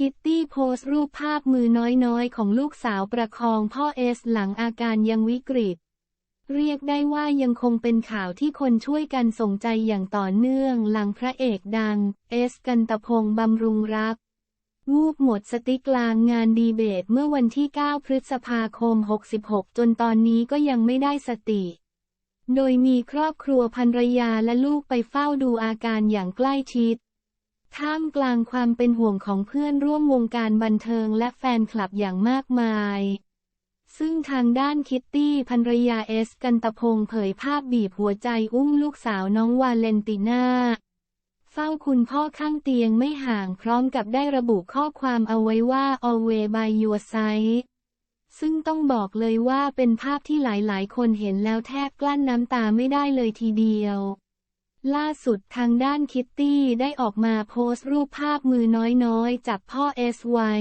คิตตี้โพสต์รูปภาพมือน้อยๆ ของลูกสาวประคองพ่อเอสหลังอาการยังวิกฤต เรียกได้ว่ายังคงเป็นข่าวที่คนช่วยกันส่งใจอย่างต่อเนื่องหลังพระเอกดัง เอสกันตพงษ์บำรุงรักวูบหมดสติกลางงานดีเบตเมื่อวันที่ 9 พฤษภาคม 66 จนตอนนี้ก็ยังไม่ได้สติ โดยมีครอบครัวภรรยาและลูกไปเฝ้าดูอาการอย่างใกล้ชิด ท่ามกลางความเป็นห่วงของเพื่อนร่วมวงการบันเทิงและแฟนคลับอย่างมากมาย ซึ่งทางด้านคิตตี้ภรรยาเอสกันตะพงษ์เผยภาพบีบหัวใจอุ้มลูกสาวน้องวาเลนติน่า เฝ้าคุณพ่อข้างเตียงไม่ห่างพร้อมกับได้ระบุข้อความเอาไว้ว่า always by your side ซึ่งต้องบอกเลยว่าเป็นภาพที่หลายๆ คนเห็นแล้วแทบกลั้นน้ำตาไม่ได้เลยทีเดียว ล่าสุดทางด้านคิตตี้ได้ออกมาโพสต์รูปภาพมือน้อยๆ จับพ่อเอสไว้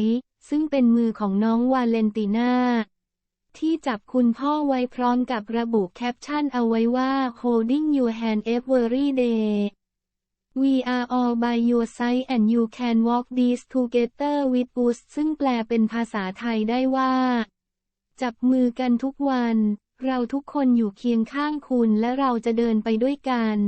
ซึ่งเป็นมือของน้องวาเลนติน่า ที่จับคุณพ่อไว้พร้อมกับระบุแคปชั่นเอาไว้ว่า holding your hand every day We are all by your side and you can walk this together with us ซึ่งแปลเป็นภาษาไทยได้ว่า จับมือกันทุกวัน เราทุกคนอยู่เคียงข้างคุณและเราจะเดินไปด้วยกัน